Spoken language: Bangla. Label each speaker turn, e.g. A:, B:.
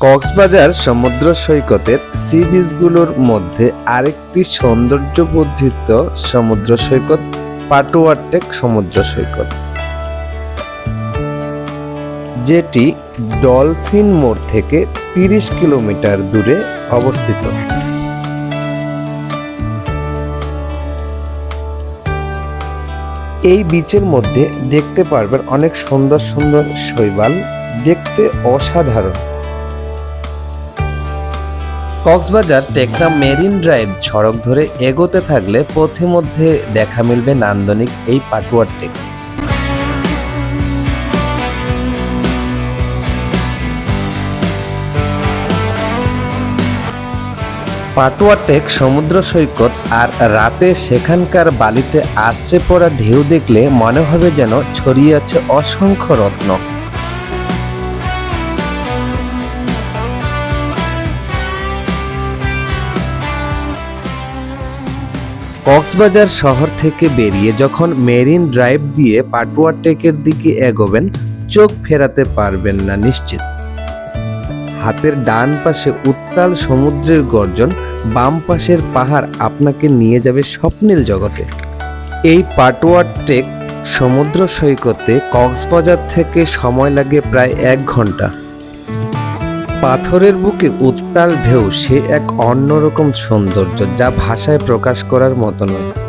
A: কক্সবাজার সমুদ্র সৈকতের সি বিচগুলোর মধ্যে আরেকটি সৌন্দর্যবর্ধিত সমুদ্র সৈকত, পাটুয়ারটেক সমুদ্র সৈকত। যেটি ডলফিন মোড় থেকে তিরিশ কিলোমিটার দূরে অবস্থিত। এই বিচের মধ্যে দেখতে পারবেন অনেক সুন্দর সুন্দর শৈবাল। দেখতে অসাধারণ। কক্সবাজার টেকরা মেরিন ড্রাইভ সড়ক ধরে এগোতে থাকলে পথে মধ্যে দেখা মিলবে নান্দনিক এই পাটুয়ার টেক। পাটুয়া টেক সমুদ্র সৈকত আর রাতে সেখানকার বালিতে আশ্রে পড়া ঢেউ দেখলে মনে হবে যেন ছড়িয়ে আছে অসংখ্য রত্ন। কক্সবাজার শহর থেকে বেরিয়ে যখন মেরিন ড্রাইভ দিয়ে পাটুয়া টেকের দিকে এগোবেন, চোখ ফেরাতে পারবেন না নিশ্চিত। হাতের ডান পাশে উত্তাল সমুদ্রের গর্জন, বাম পাশের পাহাড় আপনাকে নিয়ে যাবে স্বপ্নীল জগতে। এই পাটুয়ার ট্রেক সমুদ্র সৈকতে কক্সবাজার থেকে সময় লাগে প্রায় এক ঘণ্টা। পাথরের বুকে উত্তাল ঢেউ সে এক অন্যরকম সৌন্দর্য যা ভাষায় প্রকাশ করার মতো নয়।